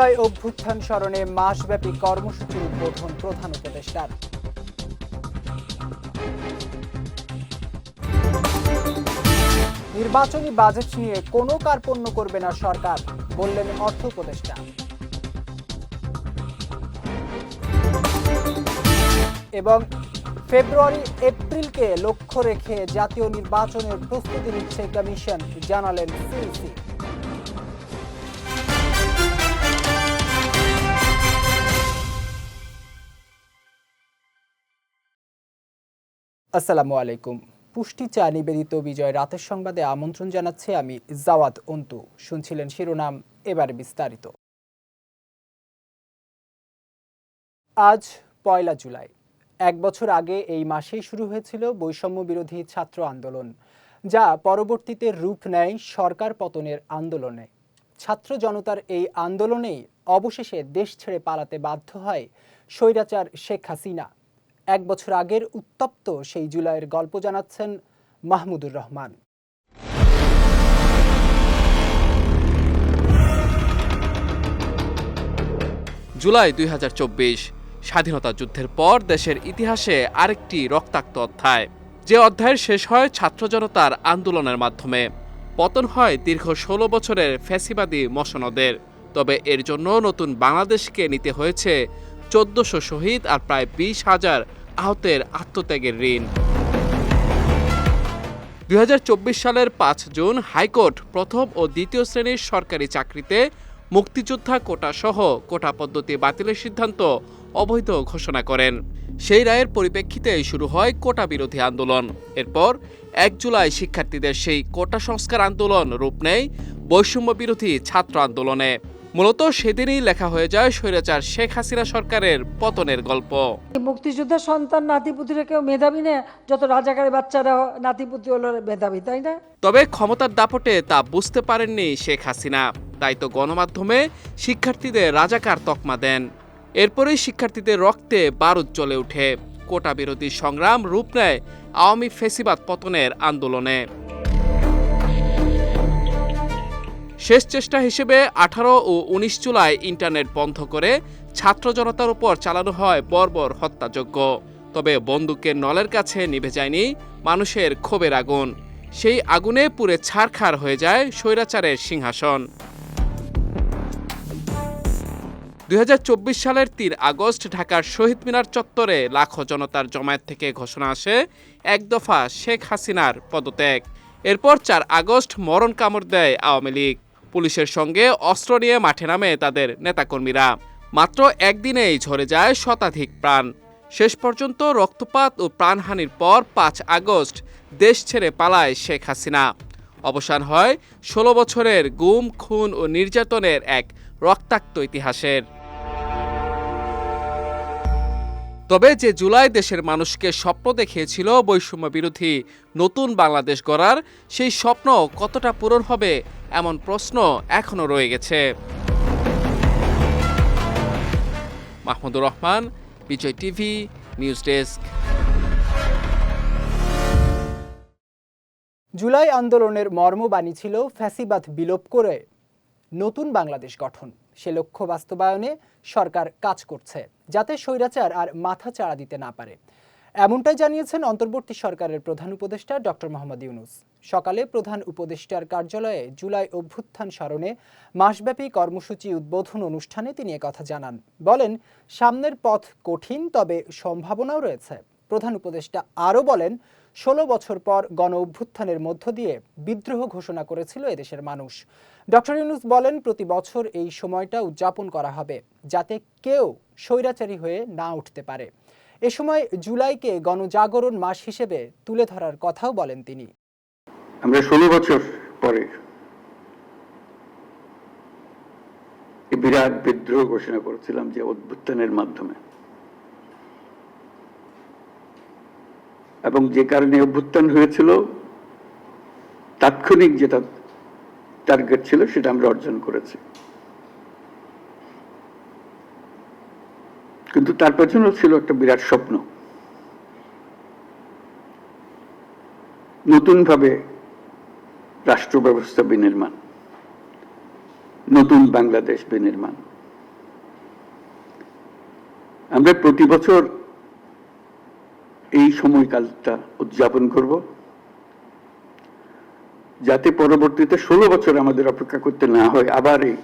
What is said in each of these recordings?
জুলাই অভ্যুত্থান স্মরণে মাসব্যাপী কর্মসূচির উদ্বোধন প্রধান উপদেষ্টার। নির্বাচনী বাজেট নিয়ে কোনো কার্পণ্য করবে না সরকার, বললেন অর্থ উপদেষ্টা। এবং ফেব্রুয়ারি এপ্রিলকে লক্ষ্য রেখে জাতীয় নির্বাচনের প্রস্তুতি নিচ্ছে কমিশন, জানালেন সিইসি। আসসালামু আলাইকুম। পুষ্টি চা নিবেদিত বিজয় রাতের সংবাদে আমন্ত্রণ জানাচ্ছে আমি জাওয়াদ অন্তু। শুনছিলেন শিরোনাম, এবার বিস্তারিত। আজ পয়লা জুলাই। এক বছর আগে এই মাসেই শুরু হয়েছিল বৈষম্য বিরোধী ছাত্র আন্দোলন, যা পরবর্তীতে রূপ নেয় সরকার পতনের আন্দোলনে। ছাত্র জনতার এই আন্দোলনেই অবশেষে দেশ ছেড়ে পালাতে বাধ্য হয় স্বৈরাচার শেখ হাসিনা। এক বছর আগের উত্তপ্ত সেই জুলাইয়ের গল্প জানাচ্ছেন মাহমুদুর রহমান। জুলাই দুই হাজার চব্বিশ, স্বাধীনতা যুদ্ধের পর দেশের ইতিহাসে আরেকটি রক্তাক্ত অধ্যায়। যে অধ্যায়ের শেষ হয় ছাত্র জনতার আন্দোলনের মাধ্যমে। পতন হয় দীর্ঘ ষোলো বছরের ফ্যাসিবাদী মসনদের। তবে এর জন্য নতুন বাংলাদেশকে নিতে হয়েছে চোদ্দশো শহীদ আর প্রায় বিশ হাজার আহতের আত্মত্যাগের ঋণ। দুই হাজার চব্বিশ সালের পাঁচ জুন হাইকোর্ট প্রথম ও দ্বিতীয় শ্রেণির সরকারি চাকরিতে মুক্তিযোদ্ধা কোটা সহ কোটা পদ্ধতি বাতিলের সিদ্ধান্ত অবৈধ ঘোষণা করেন। সেই রায়ের পরিপ্রেক্ষিতে শুরু হয় কোটা বিরোধী আন্দোলন। এরপর এক জুলাই শিক্ষার্থীদের সেই কোটা সংস্কার আন্দোলন রূপ নেয় বৈষম্য বিরোধী ছাত্র আন্দোলনে। মূলত সেদিনই লেখা হয়ে যায় স্বৈরাচার শেখ হাসিনা সরকারের পতনের গল্প। মুক্তিযোদ্ধার সন্তান নাতিপুতিরা কেউ মেধাবী না যত রাজাকারের বাচ্চারা নাতিপুতি হলো মেধাবী তাই না? তবে ক্ষমতার দাপটে তা বুঝতে পারেননি শেখ হাসিনা। তাই তো গণমাধ্যমে শিক্ষার্থীদের রাজাকার তকমা দেন। এরপরেই শিক্ষার্থীদের রক্তে বারুদ জ্বলে ওঠে। কোটা বিরোধী সংগ্রাম রূপ নেয় আওয়ামী ফেসিবাদ পতনের আন্দোলনে। শেষ চেষ্টা হিসেবে আঠারো ও উনিশ জুলাই ইন্টারনেট বন্ধ করে ছাত্র জনতার উপর চালানো হয় বর্বর হত্যাযজ্ঞ। তবে বন্দুকের নলের কাছে নিভে যায়নি মানুষের ক্ষোভের আগুন। সেই আগুনে পুড়ে ছারখার হয়ে যায় স্বৈরাচারের সিংহাসন। দু হাজার চব্বিশ সালের তিন আগস্ট ঢাকার শহীদ মিনার চত্বরে লাখো জনতার জমায়েত থেকে ঘোষণা আসে এক দফা শেখ হাসিনার পদত্যাগ। এরপর চার আগস্ট মরণ কামড় দেয় আওয়ামী লীগ। পুলিশের সঙ্গে অস্ত্র নিয়ে মাঠে নামে তাদের নেতাকর্মীরা। মাত্র একদিনেই ঝরে যায় শতাধিক প্রাণ। শেষ পর্যন্ত রক্তপাত ও প্রাণহানির পর পাঁচ আগস্ট দেশ ছেড়ে পালায় শেখ হাসিনা। অবসান হয় ষোলো বছরের গুম, খুন ও নির্যাতনের এক রক্তাক্ত ইতিহাসের। তবে যে জুলাই দেশের মানুষকে স্বপ্ন দেখিয়েছিল বৈষম্য বিরোধী নতুন বাংলাদেশ গড়ার, সেই স্বপ্ন কতটা পূরণ হবে এমন প্রশ্ন এখনও রয়ে গেছে। Mahmudur Rahman, Bijoy TV, news desk. July আন্দোলনের মর্মবাণী ছিল ফ্যাসিবাদ বিলোপ করে নতুন বাংলাদেশ গঠন। সে লক্ষ্য বাস্তবায়নে সরকার কাজ করছে, যাতে স্বৈরাচার আর মাথা চাড়া দিতে না পারে। এমনটাই জানিয়েছেন অন্তর্বর্তী সরকারের প্রধান উপদেষ্টা ডক্টর মোহাম্মদ ইউনুস। সকালে প্রধান উপদেষ্টার কার্যালয়ে জুলাই অভ্যুত্থান স্মরণে মাসব্যাপী কর্মসূচি উদ্বোধন অনুষ্ঠানে তিনি কথা জানান। বলেন, সামনের পথ কঠিন, তবে সম্ভাবনাও রয়েছে। প্রধান উপদেষ্টা আরও বলেন, ষোলো বছর পর গণ অভ্যুত্থানের মধ্য দিয়ে বিদ্রোহ ঘোষণা করেছিল এদেশের মানুষ। ডক্টর ইউনুস বলেন, প্রতি বছর এই সময়টা উদযাপন করা হবে, যাতে কেউ স্বৈরাচারী হয়ে না উঠতে পারে। এ সময় জুলাইকে গণজাগরণ মাস হিসেবে তুলে ধরার কথাও বলেন তিনি। আমরা ষোলো বছর পরে বিরাট বিদ্রোহ ঘোষণা করেছিলাম যে অভ্যুত্থানের মাধ্যমে। এবং যে কারণে অভ্যুত্থান হয়েছিল, তাৎক্ষণিক যেটা টার্গেট ছিল সেটা আমরা অর্জন করেছি। কিন্তু তার পেছনেও ছিল একটা বিরাট স্বপ্ন। নতুনভাবে রাষ্ট্র ব্যবস্থা বিনির্মাণ, নতুন বাংলাদেশ বিনির্মাণ। আমরা প্রতি বছর এই সময়কালটা উদযাপন করব, যাতে পরবর্তীতে ষোলো বছর আমাদের অপেক্ষা করতে না হয় আবার এই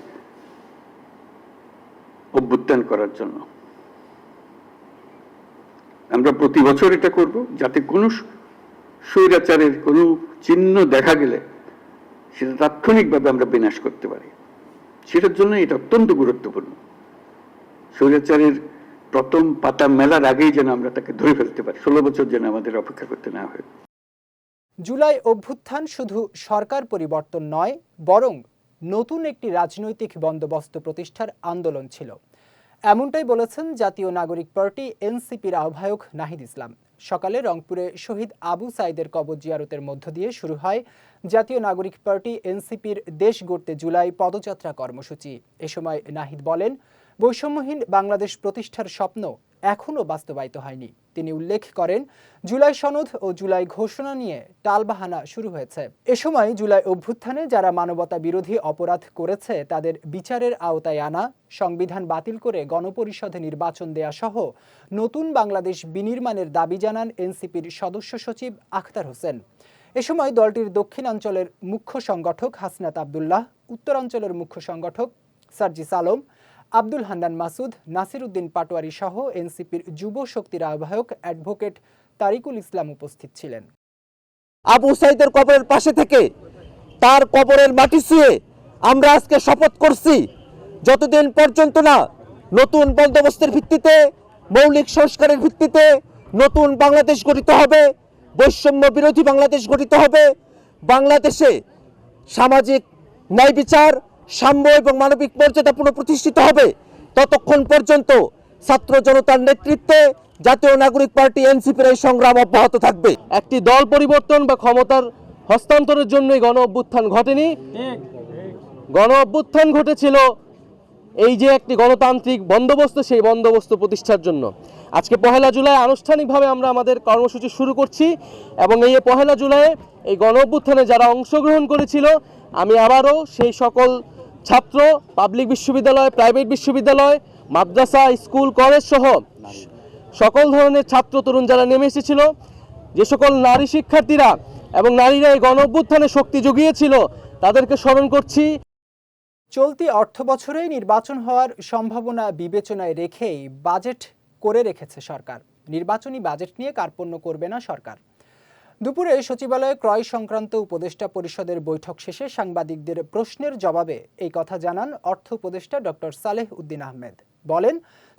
অভ্যুত্থান করার জন্য। আমরা প্রতি বছর এটা করব, যাতে কোনো স্বৈরাচারের কোনো চিহ্ন দেখা গেলে সেটা তাৎক্ষণিকভাবে আমরা বিনাশ করতে পারি। সেটার জন্য এটা অত্যন্ত গুরুত্বপূর্ণ। স্বৈরাচারের প্রথম পাতা মেলার আগেই যেন আমরা তাকে ধরে ফেলতে পারি। ষোলো বছর যেন আমাদের অপেক্ষা করতে না হয়। জুলাই অভ্যুত্থান শুধু সরকার পরিবর্তন নয়, বরং নতুন একটি রাজনৈতিক বন্দোবস্ত প্রতিষ্ঠার আন্দোলন ছিল। এমনটাই বলেছেন জাতীয় নাগরিক পার্টি এনসিপির আহ্বায়ক নাহিদ ইসলাম। সকালে রংপুরে শহীদ আবু সাইদের কবর জিয়ারতের মধ্য দিয়ে শুরু হয় জাতীয় নাগরিক পার্টি এনসিপির দেশ গড়তে জুলাই পদযাত্রা কর্মসূচি। এ সময় নাহিদ বলেন, বৈষম্যহীন বাংলাদেশ প্রতিষ্ঠার স্বপ্ন এখনও বাস্তবায়িত হয়নি। তিনি উল্লেখ করেন, জুলাই সনদ ও জুলাই ঘোষণা নিয়ে টালবাহানা শুরু হয়েছে। এ সময় জুলাই অভ্যুত্থানে যারা মানবতা বিরোধী অপরাধ করেছে, তাদের বিচারের আওতায় আনা, সংবিধান বাতিল করে গণপরিষদে নির্বাচন দেয়া সহ নতুন বাংলাদেশ বিনির্মাণের দাবি জানান এনসিপির সদস্য সচিব আখতার হোসেন। এ সময় দলটির দক্ষিণাঞ্চলের মুখ্য সংগঠক হাসনাত আবদুল্লাহ, উত্তরাঞ্চলের মুখ্য সংগঠক সার্জিস আলম আব্দুল হান্নান মাসুদ নাসির উদ্দিন পাটোয়ারি সহ এনসিপির যুব শক্তির আহ্বায়ক অ্যাডভোকেট তারিকুল ইসলাম উপস্থিত ছিলেন। আবু সাইদের কবরের পাশে থেকে তার কবরের মাটি ছুঁয়ে আমরা আজকে শপথ করছি, যতদিন পর্যন্ত না নতুন বন্দোবস্তের ভিত্তিতে, মৌলিক সংস্কারের ভিত্তিতে নতুন বাংলাদেশ গঠিত হবে, বৈষম্য বিরোধী বাংলাদেশ গঠিত হবে, বাংলাদেশে সামাজিক ন্যায় বিচার সাম্য এবং মানবিক মর্যাদা পুনঃপ্রতিষ্ঠিত হবে। ততক্ষণ পর্যন্ত ছাত্র জনতার নেতৃত্বে জাতীয় নাগরিক পার্টি এনসিপির এই সংগ্রাম অব্যাহত থাকবে। একটি দল পরিবর্তন বা ক্ষমতার হস্তান্তরের জন্যই গণ অভ্যুত্থান ঘটেনি। গণ অভ্যুত্থান ঘটেছিল এই যে একটি গণতান্ত্রিক বন্দোবস্ত, সেই বন্দোবস্ত প্রতিষ্ঠার জন্য। আজকে পহেলা জুলাই, আনুষ্ঠানিকভাবে আমরা আমাদের কর্মসূচি শুরু করছি এবং এই পহেলা জুলাই এই গণ অভ্যুত্থানে যারা অংশগ্রহণ করেছিল, আমি আবারও সেই সকল ছাত্র পাবলিক বিশ্ববিদ্যালয় প্রাইভেট বিশ্ববিদ্যালয়, মাদ্রাসা, স্কুল কলেজ সহ সকল ধরনের ছাত্র তরুণ যারা নেমে এসেছিল, যে সকল নারী শিক্ষার্থীরা এবং নারীরা এই গণ অভ্যুত্থানে শক্তি জুগিয়েছিল, তাদেরকে স্মরণ করছি। চলতি অর্থ বছরেই নির্বাচন হওয়ার সম্ভাবনা বিবেচনায় রেখেই বাজেট করে রেখেছে সরকার। নির্বাচনী বাজেট নিয়ে কার্পণ্য করবে না সরকার। দুপুরে সচিবালয়ে ক্রয় সংক্রান্ত উপদেষ্টা পরিষদের বৈঠক শেষে সাংবাদিকদের প্রশ্নের জবাবে এই কথা জানান অর্থ উপদেষ্টা ডক্টর সালেহ উদ্দিন আহমেদ। বলেন,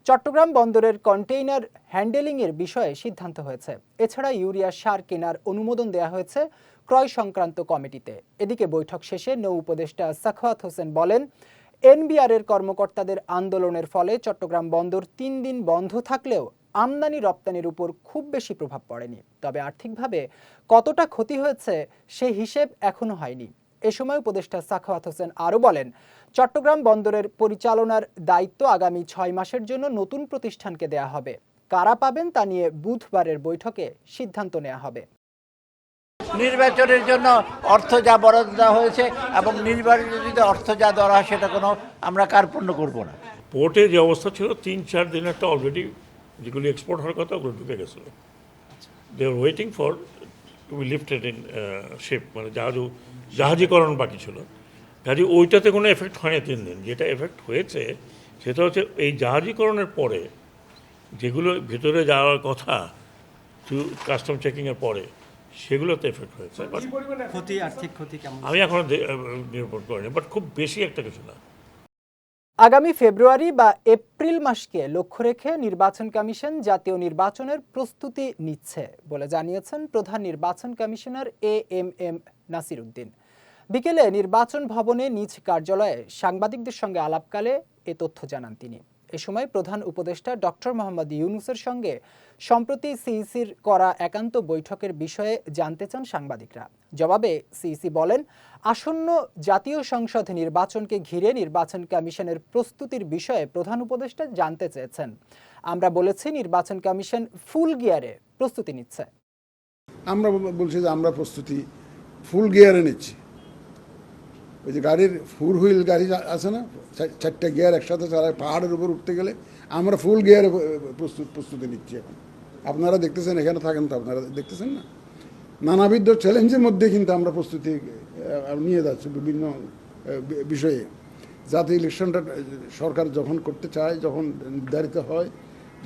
চট্টগ্রাম বন্দরের কন্টেইনার হ্যান্ডেলিংয়ের বিষয়ে সিদ্ধান্ত হয়েছে। এছাড়া ইউরিয়া সার কেনার অনুমোদন দেওয়া হয়েছে ক্রয় সংক্রান্ত কমিটিতে। এদিকে বৈঠক শেষে নৌ উপদেষ্টা সাখাওয়াত হোসেন বলেন এনবিআর এর কর্মকর্তাদের আন্দোলনের ফলে চট্টগ্রাম বন্দর তিন দিন বন্ধ থাকলেও আমদানি রপ্তানির উপর খুব বেশি প্রভাব পড়েনি। তবে আর্থিকভাবে কতটা ক্ষতি হয়েছে সেই হিসেব এখনও হয়নি। এ সময় উপদেষ্টা সাখাওয়াত হোসেন আরও বলেন চট্টগ্রাম বন্দরের পরিচালনার দায়িত্ব আগামী ছয় মাসের জন্য নতুন প্রতিষ্ঠানকে দেয়া হবে। কারা পাবেন তা নিয়ে বুধবারের বৈঠকে সিদ্ধান্ত নেওয়া হবে। নির্বাচনের জন্য অর্থ যা বরাদ্দ দেওয়া হয়েছে এবং নির্বাচনীতে অর্থ যা দেওয়া হয় সেটা কোনো আমরা কার কার্পণ্য করব না। পোর্টে যে অবস্থা ছিল তিন চার দিন একটা অলরেডি যেগুলি এক্সপোর্ট হওয়ার কথা ওগুলো ঢুকে গেছিল। They are waiting for to be lifted in ship মানে জাহাজ জাহাজীকরণ বাকি ছিল। কাজে ওইটাতে কোনো এফেক্ট হয়নি তিন দিন। যেটা এফেক্ট হয়েছে সেটা হচ্ছে এই জাহাজীকরণের পরে যেগুলো ভেতরে যাওয়ার কথা কাস্টম চেকিংয়ের পরে সেগুলোতে এফেক্ট হয়েছে। ক্ষতি ক্ষতি আমি এখনও নির্ভর করিনি বাট খুব বেশি একটা কিছু না। আগামী ফেব্রুয়ারি বা এপ্রিল মাসকে লক্ষ্য রেখে নির্বাচন কমিশন জাতীয় নির্বাচনের প্রস্তুতি নিচ্ছে বলে জানিয়েছেন প্রধান নির্বাচন commissioner A M M Nasir Uddin বিকেলে নির্বাচন ভবনে নিজ কার্যালয়ে সাংবাদিকদের সঙ্গে আলাপকালে এ তথ্য জানান তিনি। এ সময় প্রধান উপদেষ্টা ডক্টর মোহাম্মদ ইউনুসের সঙ্গে সম্প্রতি সিইসির করা একান্ত বৈঠকের বিষয়ে জানতে চান সাংবাদিকরা। জবাবে সিইসি বলেন, আসন্ন জাতীয় সংসদ নির্বাচনকে ঘিরে নির্বাচন কমিশনের প্রস্তুতির বিষয়ে প্রধান উপদেষ্টা জানতে চেয়েছেন। আমরা বলেছি, নির্বাচন কমিশন ফুল গিয়ারে প্রস্তুতি নিচ্ছে। আমরা বলছি যে আমরা প্রস্তুতি ফুল গিয়ারে নিচ্ছি। ওই যে গাড়ির ফোর হুইল গাড়ি আছে না, চার- চারটা গিয়ার একসাথে চালায়, পাহাড়ের উপর উঠতে গেলে আমরা ফুল গিয়ারে প্রস্তুত, প্রস্তুতি নিচ্ছি এখন। আপনারা দেখতেছেন, এখানে থাকেন তো আপনারা দেখতেছেন না? নানাবিধ চ্যালেঞ্জের মধ্যে কিন্তু আমরা প্রস্তুতি নিয়ে যাচ্ছি বিভিন্ন বিষয়ে। যাতে ইলেকশনটা সরকার যখন করতে চায়, যখন নির্ধারিত হয়,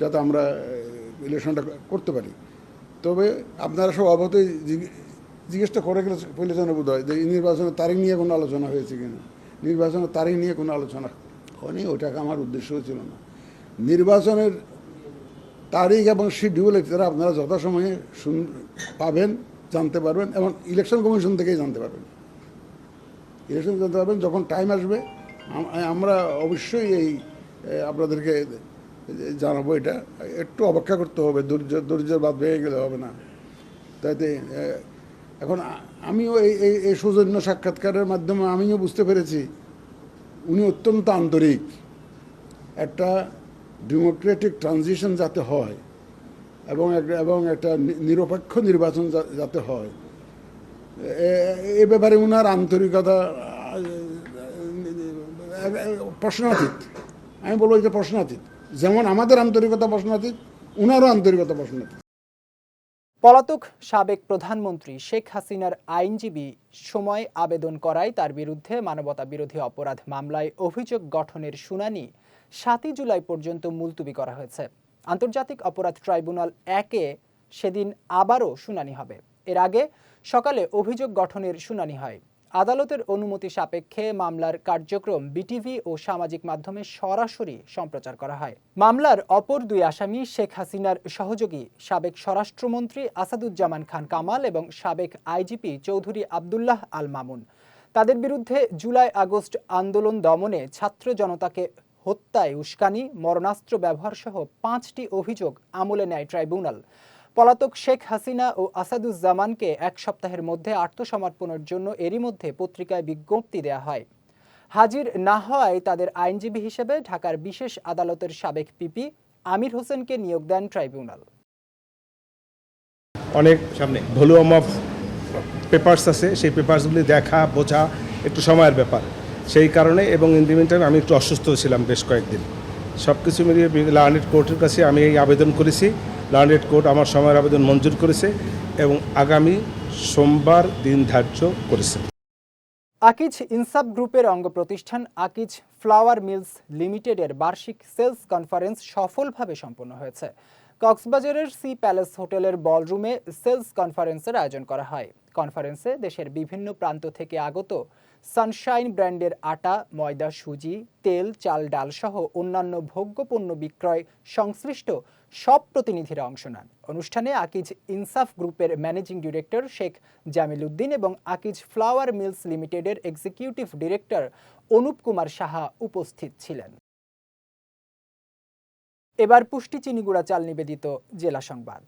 যাতে আমরা ইলেকশনটা করতে পারি। তবে আপনারা সব অবতই জিজ্ঞেসটা করে গেলে পরিচালনা যেন বোধ হয় যে নির্বাচনের তারিখ নিয়ে কোনো আলোচনা হয়েছে কিনা? নির্বাচনের তারিখ নিয়ে কোনো আলোচনা হয়নি ওটাকে আমার উদ্দেশ্যও ছিল না। নির্বাচনের তারিখ এবং শিডিউল এছাড়া আপনারা যথাসময়ে শুন, পাবেন, জানতে পারবেন এবং ইলেকশন কমিশন থেকেই জানতে পারবেন। ইলেকশন জানতে পারবেন, যখন টাইম আসবে আমরা অবশ্যই এই আপনাদেরকে জানাব এটা। একটু অপেক্ষা করতে হবে, ধৈর্য, ধৈর্যের বাদ ভেঙে গেলে হবে না। তাইতে এখন আমিও এই এই সৌজন্য সাক্ষাৎকারের মাধ্যমে আমিও বুঝতে পেরেছি, উনি অত্যন্ত আন্তরিক। একটা ডেমোক্রেটিক ট্রানজিশন যাতে হয় এবং এবং একটা নিরপেক্ষ নির্বাচন যাতে হয়, এ- ব্যাপারে উনার আন্তরিকতা প্রশ্নাতীত। আমি বলব এটা প্রশ্নাতীত। যেমন আমাদের আন্তরিকতা প্রশ্নাতীত, উনারও আন্তরিকতা প্রশ্নাতীত। পলাতক সাবেক প্রধানমন্ত্রী শেখ হাসিনার আইনজীবী সময় আবেদন করায় তার বিরুদ্ধে মানবতা বিরোধী অপরাধ মামলায় অভিযোগ গঠনের শুনানি সাতই জুলাই পর্যন্ত মুলতুবি করা হয়েছে। আন্তর্জাতিক অপরাধ ট্রাইব্যুনাল একে সেদিন আবারও শুনানি হবে। এর আগে সকালে অভিযোগ গঠনের শুনানি হয়। আদালতের অনুমতি সাপেক্ষে মামলার কার্যক্রম বিটিভি ও সামাজিক মাধ্যমে সরাসরি সম্প্রচার করা হয়। মামলার অপর দুই আসামি শেখ হাসিনার সহযোগী সাবেক স্বরাষ্ট্রমন্ত্রী আসাদুজ্জামান খান কামাল এবং সাবেক আইজিপি চৌধুরী আবদুল্লাহ আল মামুন। তাদের বিরুদ্ধে জুলাই আগস্ট আন্দোলন দমনে ছাত্র জনতাকে হত্যায় উস্কানি, মরণাস্ত্র ব্যবহার সহ পাঁচটি অভিযোগ আমলে নেয় ট্রাইব্যুনাল। পলাতক শেখ হাসিনা ও আসাদুজ্জামানকে এক সপ্তাহের মধ্যে আত্মসমর্পণের জন্য এরই মধ্যে পত্রিকায় বিজ্ঞপ্তি দেওয়া হয়। হাজির না হওয়ায় তাদের আইনজীবী হিসেবে ঢাকার বিশেষ আদালতের সাবেক পিপি আমির হোসেনকে নিয়োগ দেন ট্রাইব্যুনাল। অনেক সামনে ভলিউম অফ পেপার্স আছে, সেই পেপার্সগুলি দেখা, বোঝা একটু সময়ের ব্যাপার। সেই কারণে এবং ইন দি আমি একটু অসুস্থ ছিলাম বেশ কয়েকদিন। সব কিছু মিলিয়ে লার্নেড কোর্টের কাছে আমি এই আবেদন করেছি। লার্নেড কোর্ট আমার সময়ের আবেদন মঞ্জুর করেছে এবং আগামী সোমবার দিন ধার্য করেছে। আকিজ ইনসাফ গ্রুপের অঙ্গ প্রতিষ্ঠান আকিজ ফ্লাওয়ার মিলস লিমিটেডের বার্ষিক সেলস কনফারেন্স সফলভাবে সম্পন্ন হয়েছে। কক্সবাজারের সি প্যালেস হোটেলের বলরুমে সেলস কনফারেন্সের আয়োজন করা হয়। কনফারেন্সে দেশের বিভিন্ন প্রান্ত থেকে আগত সানশাইন ব্র্যান্ডের আটা, ময়দা, সুজি, তেল, চাল ডাল সহ অন্যান্য ভোগ্যপণ্য বিক্রয় সংশ্লিষ্ট সব প্রতিনিধিরা অংশ নেন। অনুষ্ঠানে আকিজ ইনসাফ গ্রুপের ম্যানেজিং ডিরেক্টর শেখ জামিল উদ্দিন এবং আকিজ ফ্লাওয়ার মিলস লিমিটেডের এক্সিকিউটিভ ডিরেক্টর অনুপ কুমার সাহা উপস্থিত ছিলেন। এবার পুষ্টি চিনিগুড়া চাল নিবেদিত জেলা সংবাদ।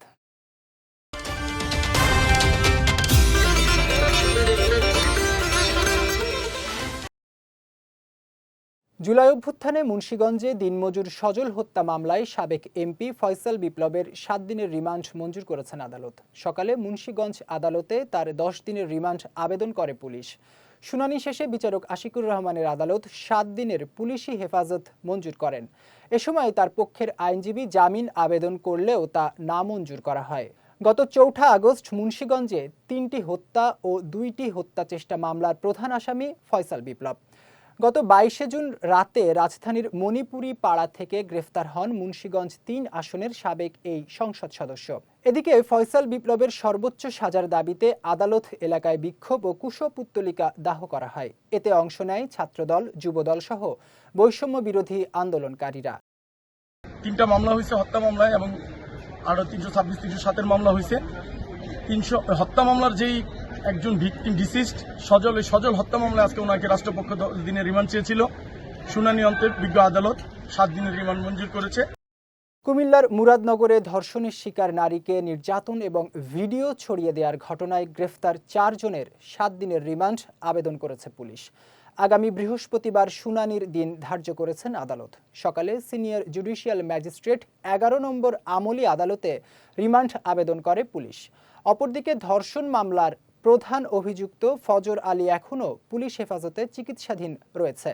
জুলাই অভ্যুত্থানে মুন্সীগঞ্জে দিনমজুর সজল হত্যা মামলায় সাবেক এমপি ফয়সাল বিপ্লবের সাত দিনের রিমান্ড মঞ্জুর করেছেন আদালত। সকালে মুন্সীগঞ্জ আদালতে তার দশ দিনের রিমান্ড আবেদন করে পুলিশ। শুনানি শেষে বিচারক আশিকুর রহমানের আদালত সাত দিনের পুলিশি হেফাজত মঞ্জুর করেন। এ সময় তার পক্ষের আইনজীবী জামিন আবেদন করলেও তা নামঞ্জুর করা হয়। গত চৌঠা আগস্ট মুন্সীগঞ্জে তিনটি হত্যা ও দুইটি হত্যা চেষ্টা মামলার প্রধান আসামি ফয়সাল বিপ্লব। গত বাইশে জুন রাতে রাজধানীর মণিপুরি পাড়া থেকে গ্রেফতার হন মুন্সীগঞ্জ তিন আসনের সাবেক এই সংসদ সদস্য। এদিকে ফয়সাল বিপ্লবের সর্বোচ্চ সাজার দাবিতে আদালত এলাকায় বিক্ষোভ ও কুশপুত্তলিকা দাহ করা হয়। এতে অংশ নেয় ছাত্রদল, যুবদল সহ বৈষম্য বিরোধী আন্দোলনকারীরা। তিনটা মামলা হয়েছে, হত্যা মামলায় এবং আরও তিনশো ছাব্বিশ তিনশো সাতের মামলা হয়েছে। তিনশো, হত্যা মামলার যেই একজন ভিকটিম ডিসিস্ট, সজল, এই সজল হত্যা মামলায় আজকে ওনাকে রাষ্ট্রপক্ষ দিনের রিমান্ড চেয়েছিল। শুনানি অন্তে বিজ্ঞ আদালত সাত দিনের রিমান্ড মঞ্জুর করেছে। কুমিল্লার মুরাদনগরে ধর্ষণের শিকার নারীকে নির্যাতন এবং ভিডিও ছড়িয়ে দেওয়ার ঘটনায় গ্রেফতার চারজনের সাত দিনের রিমান্ড আবেদন করেছে পুলিশ। আগামী বৃহস্পতিবার শুনানির দিন ধার্য করেছেন আদালত। সকালে সিনিয়র জুডিশিয়াল ম্যাজিস্ট্রেট এগারো নম্বর আমলি আদালতে রিমান্ড আবেদন করে পুলিশ। অপরদিকে ধর্ষণ মামলার প্রধান অভিযুক্ত ফজর আলী এখনও পুলিশ হেফাজতে চিকিৎসাধীন রয়েছে।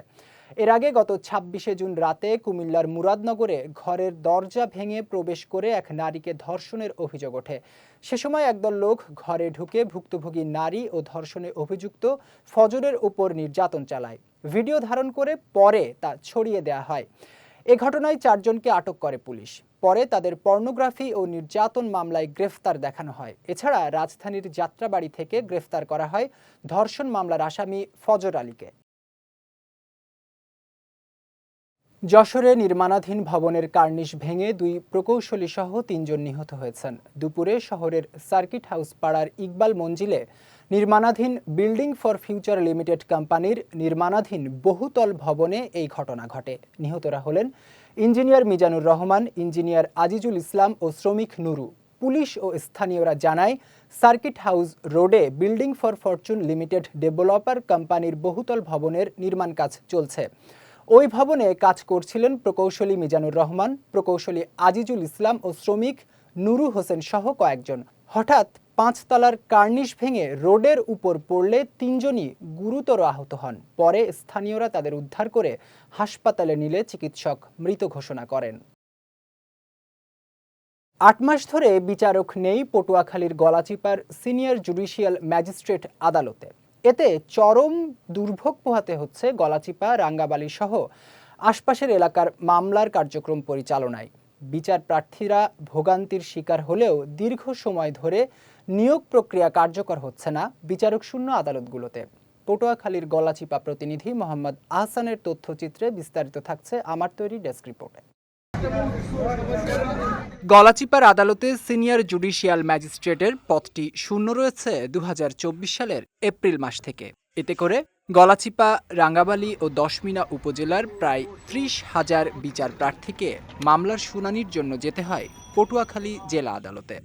এর আগে গত ছাব্বিশে জুন রাতে কুমিল্লার মুরাদনগরে ঘরের দরজা ভেঙে প্রবেশ করে এক নারীকে ধর্ষণের অভিযোগ ওঠে। সে সময় একদল লোক ঘরে ঢুকে ভুক্তভোগী নারী ও ধর্ষণে অভিযুক্ত ফজরের উপর নির্যাতন চালায়। ভিডিও ধারণ করে পরে তা ছড়িয়ে দেওয়া হয়। এ ঘটনায় চারজনকে আটক করে পুলিশ। পরে তাদের পর্নোগ্রাফি ও নির্যাতন মামলায় গ্রেফতার দেখানো হয়। এছাড়া রাজধানীর যাত্রাবাড়ি থেকে গ্রেফতার করা হয় ধর্ষণ মামলার আসামি ফজর আলীকে। যশোরে নির্মাণাধীন ভবনের কার্নিশ ভেঙে দুই প্রকৌশলী সহ তিনজন নিহত হয়েছেন। দুপুরে শহরের সার্কিট হাউস পাড়ার ইকবাল মঞ্জিলে নির্মাণাধীন বিল্ডিং ফর ফিউচার লিমিটেড কোম্পানির নির্মাণাধীন বহুতল ভবনে এই ঘটনা ঘটে। নিহতরা হলেন ইঞ্জিনিয়ার মিজানুর রহমান, ইঞ্জিনিয়ার আজিজুল ইসলাম ও শ্রমিক নুরু। পুলিশ ও স্থানীয়রা জানায়, সার্কিট হাউস রোডে building for fortune limited developer কোম্পানির বহুতল ভবনের নির্মাণ কাজ চলছে। ওই ভবনে কাজ করছিলেন প্রকৌশলী মিজানুর রহমান, প্রকৌশলী আজিজুল ইসলাম ও শ্রমিক নুরু হোসেন সহ কয়েকজন। হঠাৎ পাঁচতলার কার্নিশ ভেঙে রোডের উপর পড়লে তিনজনই গুরুতর আহত হন। পরে স্থানীয়রা তাদের উদ্ধার করে হাসপাতালে নিলে চিকিৎসক মৃত ঘোষণা করেন। আট মাস ধরে বিচারক নেই পটুয়াখালীর গলাচিপার সিনিয়র জুডিশিয়াল ম্যাজিস্ট্রেট আদালতে। এতে চরম দুর্ভোগ পোহাতে হচ্ছে গলাচিপা, রাঙ্গাবালি সহ আশপাশের এলাকার মামলার কার্যক্রম পরিচালনায়। বিচার প্রার্থীরা ভোগান্তির শিকার হলেও দীর্ঘ সময় ধরে নিয়োগ প্রক্রিয়া কার্যকর হচ্ছে না বিচারক শূন্য আদালতগুলোতে। পটুয়াখালীর গলাচিপা প্রতিনিধি মোহাম্মদ আহসানের তথ্যচিত্রে বিস্তারিত থাকছে আমার তৈরি ডেস্ক রিপোর্টে। গলাচিপার আদালতে সিনিয়র জুডিশিয়াল ম্যাজিস্ট্রেটের পদটি শূন্য রয়েছে দু হাজার চব্বিশ সালের এপ্রিল মাস থেকে। এতে করে গলাচিপা, রাঙ্গাবালি ও দশমিনা উপজেলার প্রায় ত্রিশ হাজার বিচার প্রার্থীকে মামলার শুনানির জন্য যেতে হয় পটুয়াখালী জেলা আদালতে।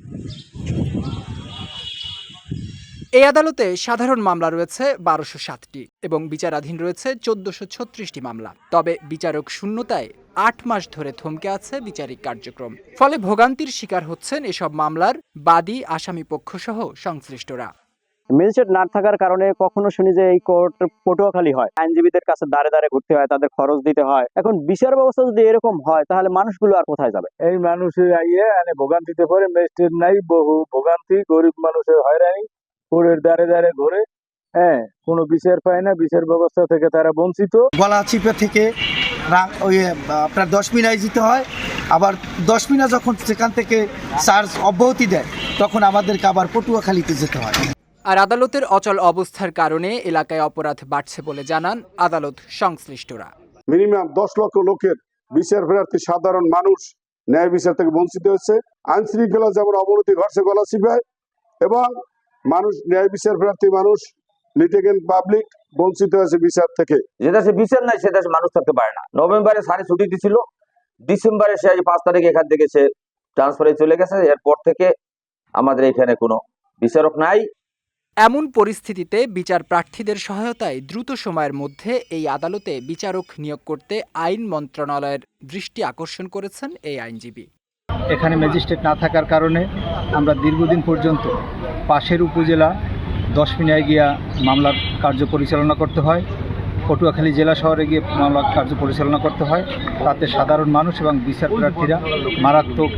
এই আদালতে সাধারণ মামলা রয়েছে বারোশো সাতটি এবং বিচারাধীন রয়েছে চোদ্দশো ছত্রিশটি মামলা। তবে বিচারক শূন্যতায় আট মাস ধরে থমকে আছে বিচারিক কার্যক্রম। ফলে ভোগান্তির শিকার হচ্ছেন এসব মামলার বাদী আসামি পক্ষ সহ সংশ্লিষ্টরা। ম্যাজিস্ট্রেট না থাকার কারণে কখনো শুনি যে এই কোর্ট পটুয়াখালী হয়। আইনজীবীদের কাছে দাঁড়ে দাঁড়ে ঘুরতে হয় তাদের খরচ দিতে হয়। এখন বিচার ব্যবস্থা যদি এরকম হয় তাহলে মানুষগুলো আর কোথায় যাবে? এই মানুষের আইয়ে ভোগান্তিতে পড়ে ম্যাজিস্ট্রেট নাই বহু ভোগান্তি গরিব মানুষের হয়রানি। কোর্টের দ্বারে দ্বারে ঘুরে হ্যাঁ কোনো বিচার পায় না বিচার ব্যবস্থা থেকে তারা বঞ্চিত। গলা চিপে থেকে রা- ওই আপনার দশ মিনায় যেতে হয়। আবার দশ মিনা যখন সেখান থেকে চার্জ অব্যাহতি দেয় তখন আমাদেরকে আবার পটুয়াখালীতে যেতে হয়। আর আদালতের অচল অবস্থার কারণে এলাকায় অপরাধ বাড়ছে বলে জানান আদালত সংশ্লিষ্টরা। মিনিমাম দশ লক্ষ লোকের বিচার প্রার্থী সাধারণ মানুষ ন্যায় বিচার থেকে বঞ্চিত হচ্ছে আইন শৃঙ্খলা যেমন অবনতি ঘটছে গলা চিপায় এবং মানুষ ন্যায় বিচার প্রার্থী মানুষ পাবলিক বঞ্চিত হয়েছে বিচার থেকে। যে দেশে বিচার নাই সে দেশে মানুষ থাকতে পারে না। নভেম্বরে সারি ছুটি দিছিল ডিসেম্বরে সে আজ পাঁচ তারিখ এখান থেকে সে ট্রান্সফারে চলে গেছে। এরপর থেকে আমাদের এখানে কোনো বিচারক নাই। এমন পরিস্থিতিতে বিচার প্রার্থীদের সহায়তায় দ্রুত সময়ের মধ্যে এই আদালতে বিচারক নিয়োগ করতে আইন মন্ত্রণালয়ের দৃষ্টি আকর্ষণ করেছেন এই আইনজীবী। এখানে ম্যাজিস্ট্রেট না থাকার কারণে আমরা দীর্ঘদিন পর্যন্ত পাশের উপজেলা দশ দশমিনায় গিয়া মামলার কার্য পরিচালনা করতে হয়। পটুয়াখালী জেলা শহরে গিয়ে মামলা কার্য পরিচালনা করতে হয়। তাতে সাধারণ মানুষ এবং বিচার প্রার্থীরা মারাত্মক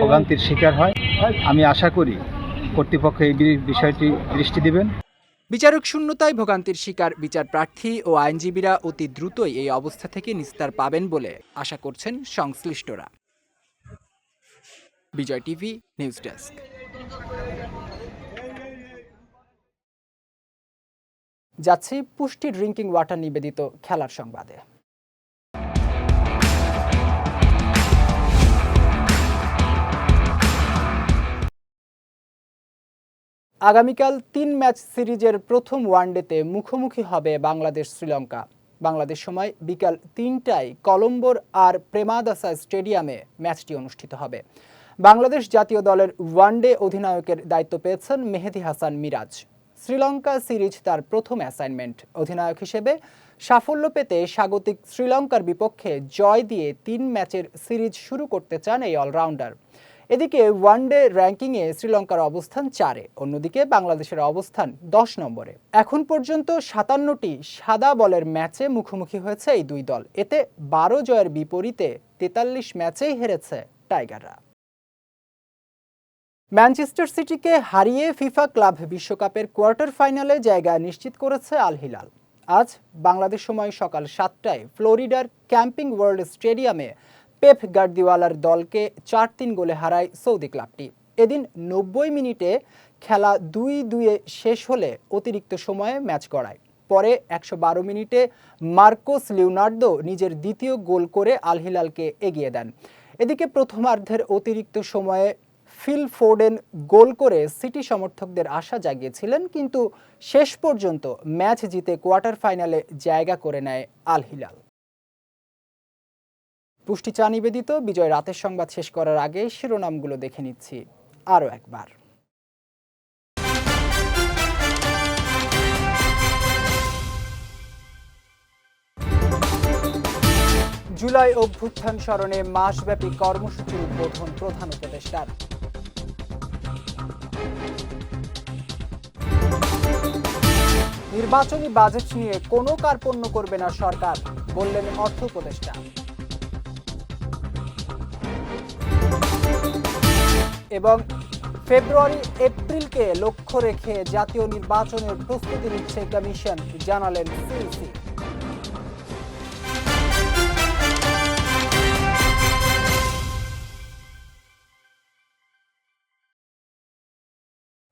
ভোগান্তির শিকার হয়। আমি আশা করি কর্তৃপক্ষ এই বিষয়টি দৃষ্টি দেবেন। বিচারক শূন্যতায় ভোগান্তির শিকার বিচার প্রার্থী ও আইনজীবীরা অতি দ্রুতই এই অবস্থা থেকে নিস্তার পাবেন বলে আশা করছেন সংশ্লিষ্টরা। Bijoy TV, news desk. যাচ্ছি পুষ্টি ড্রিঙ্কিং ওয়াটার নিবেদিত খেলার সংবাদে। আগামীকাল তিন ম্যাচ সিরিজের প্রথম ওয়ানডেতে মুখোমুখি হবে বাংলাদেশ শ্রীলঙ্কা। বাংলাদেশ সময় বিকাল তিনটায় কলম্বোর আর প্রেমাদাসা স্টেডিয়ামে ম্যাচটি অনুষ্ঠিত হবে। বাংলাদেশ জাতীয় দলের ওয়ানডে অধিনায়কের দায়িত্ব পেয়েছেন মেহেদি হাসান মিরাজ। শ্রীলঙ্কা সিরিজ তার প্রথম অ্যাসাইনমেন্ট। অধিনায়ক হিসেবে সাফল্য পেতে স্বাগতিক শ্রীলঙ্কার বিপক্ষে জয় দিয়ে তিন ম্যাচের সিরিজ শুরু করতে চান এই অলরাউন্ডার। এদিকে ওয়ানডে র্যাঙ্কিংয়ে শ্রীলঙ্কার অবস্থান চারে, অন্যদিকে বাংলাদেশের অবস্থান দশ নম্বরে। এখন পর্যন্ত সাতান্নটি সাদা বলের ম্যাচে মুখোমুখি হয়েছে এই দুই দল। এতে বারো জয়ের বিপরীতে তেতাল্লিশ ম্যাচেই হেরেছে টাইগাররা। ম্যানচেস্টার সিটিকে হারিয়ে ফিফা ক্লাব বিশ্বকাপের কোয়ার্টার ফাইনালে জায়গা নিশ্চিত করেছে আল হিলাল। আজ বাংলাদেশ সময় সকাল সাতটায় ফ্লোরিডার ক্যাম্পিং ওয়ার্ল্ড স্টেডিয়ামে পেপ গার্দিওয়ালার দলকে চার তিন গোলে হারায় সৌদি ক্লাবটি। এদিন নব্বই মিনিটে খেলা দুই দুয়ে শেষ হলে অতিরিক্ত সময়ে ম্যাচ গড়ায়। পরে একশো বারো মিনিটে মার্কোস লিওনার্দো নিজের দ্বিতীয় গোল করে আল হিলালকে এগিয়ে দেন। এদিকে প্রথমার্ধের অতিরিক্ত সময়ে ফিল ফোর্ডেন গোল করে সিটি সমর্থকদের আশা জাগিয়েছিলেন, কিন্তু শেষ পর্যন্ত ম্যাচ জিতে কোয়ার্টার ফাইনালে জায়গা করে নেয় আল হিলাল। পুষ্টি চা নিবেদিত, বিজয় রাতের সংবাদ শেষ করার আগে শিরোনামগুলো দেখে নিচ্ছি আরও একবার। জুলাই অভ্যুত্থান স্মরণে মাসব্যাপী কর্মসূচির উদ্বোধন প্রধান উপদেষ্টার। নির্বাচনী বাজেট নিয়ে কোনো কার পণ্য করবে না সরকার, বললেন অর্থ উপদেষ্টা। এবং ফেব্রুয়ারি, এপ্রিলকে লক্ষ্য রেখে জাতীয় নির্বাচনের প্রস্তুতি নিচ্ছে কমিশন, জানালেন সিইসি।